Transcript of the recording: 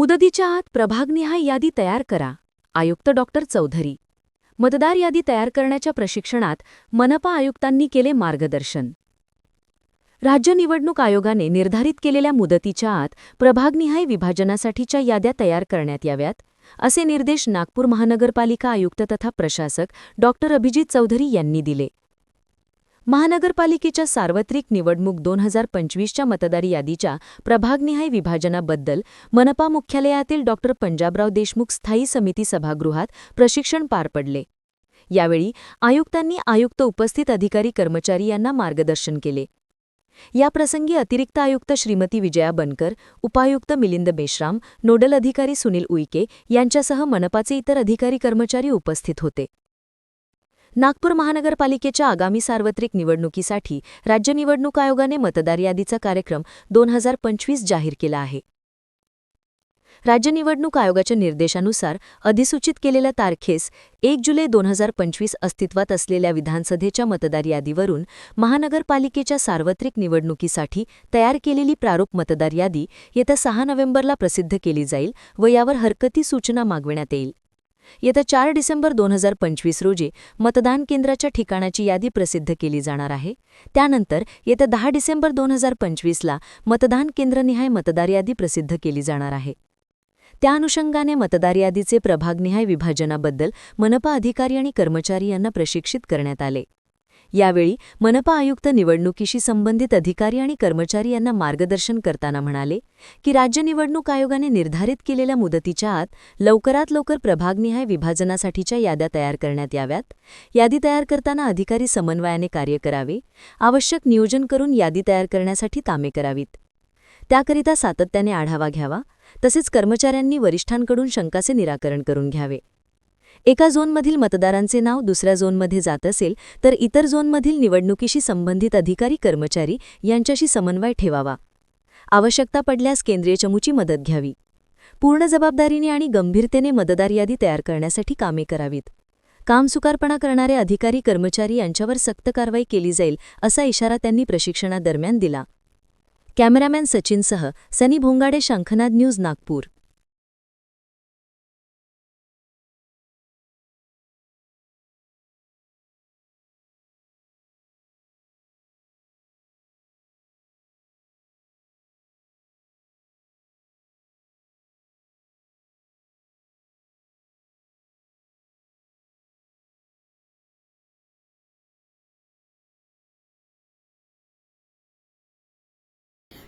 मुदतीच्या आत प्रभागनिहाय यादी तयार करा. आयुक्त डॉक्टर चौधरी. मतदार यादी तयार करण्याच्या प्रशिक्षणात मनपा आयुक्तांनी केले मार्गदर्शन. राज्य निवडणूक आयोगाने निर्धारित केलेल्या मुदतीच्या आत प्रभागनिहाय विभाजनासाठीच्या याद्या तयार करण्यात याव्यात असे निर्देश नागपूर महानगरपालिका आयुक्त तथा प्रशासक डॉक्टर अभिजित चौधरी यांनी दिले. महानगरपालिकेच्या सार्वत्रिक निवडणूक दोन हजार पंचवीसच्या मतदार यादीच्या प्रभागनिहाय विभाजनाबद्दल मनपा मुख्यालयातील डॉक्टर पंजाबराव देशमुख स्थायी समिती सभागृहात प्रशिक्षण पार पडले. यावेळी आयुक्तांनी आयुक्त उपस्थित अधिकारी कर्मचारी यांना मार्गदर्शन केले. याप्रसंगी अतिरिक्त आयुक्त श्रीमती विजया बनकर उपायुक्त मिलिंद मेश्राम नोडल अधिकारी सुनील उईके यांच्यासह मनपाचे इतर अधिकारी कर्मचारी उपस्थित होते. नागपूर महानगरपालिकेच्या आगामी सार्वत्रिक निवडणुकीसाठी राज्य निवडणूक आयोगाने मतदार यादीचा कार्यक्रम दोन हजार पंचवीस जाहीर केला आहे. राज्य निवडणूक आयोगाच्या निर्देशानुसार अधिसूचित केलेल्या तारखेस एक जुलै दोन हजार पंचवीस अस्तित्वात असलेल्या विधानसभेच्या मतदार यादीवरून महानगरपालिकेच्या सार्वत्रिक निवडणुकीसाठी तयार केलेली प्रारूप मतदार यादी येत्या सहा नोव्हेंबरला प्रसिद्ध केली जाईल व यावर हरकती सूचना मागविण्यात येईल. येत्या चार डिसेंबर दोन हजार पंचवीस रोजी मतदान केंद्राच्या ठिकाणाची यादी प्रसिद्ध केली जाणार आहे. त्यानंतर येत्या दहा डिसेंबर दोन हजार पंचवीसला मतदान केंद्रनिहाय मतदार यादी प्रसिद्ध केली जाणार आहे. त्या अनुषंगाने मतदार यादीचे प्रभागनिहाय विभाजनाबद्दल मनपा अधिकारी आणि कर्मचारी यांना प्रशिक्षित करण्यात आले. यावेळी मनपा आयुक्त निवडणुकीशी संबंधित अधिकारी आणि कर्मचारी यांना मार्गदर्शन करताना म्हणाले की राज्य निवडणूक आयोगाने निर्धारित केलेल्या मुदतीच्या आत लवकरात लवकर प्रभागनिहाय विभाजनासाठीच्या याद्या तयार करण्यात याव्यात. यादी तयार करताना अधिकारी समन्वयाने कार्य करावे. आवश्यक नियोजन करून यादी तयार करण्यासाठी कामे करावीत. त्याकरिता सातत्याने आढावा घ्यावा. तसेच कर्मचाऱ्यांनी वरिष्ठांकडून शंकाचे निराकरण करून घ्यावे. एका झोनमधील मतदारांचे नाव दुसऱ्या झोनमध्ये जात असेल तर इतर झोनमधील निवडणुकीशी संबंधित अधिकारी कर्मचारी यांच्याशी समन्वय ठेवावा. आवश्यकता पडल्यास केंद्रीय चमूची मदत घ्यावी. पूर्ण जबाबदारीने आणि गंभीरतेने मतदार यादी तयार करण्यासाठी कामे करावीत. कामसुकारपणा करणारे अधिकारी कर्मचारी यांच्यावर सक्त कारवाई केली जाईल असा इशारा त्यांनी प्रशिक्षणादरम्यान दिला. कॅमेरामॅन सचिनसह सनी भोंगाडे शंखनाद न्यूज नागपूर.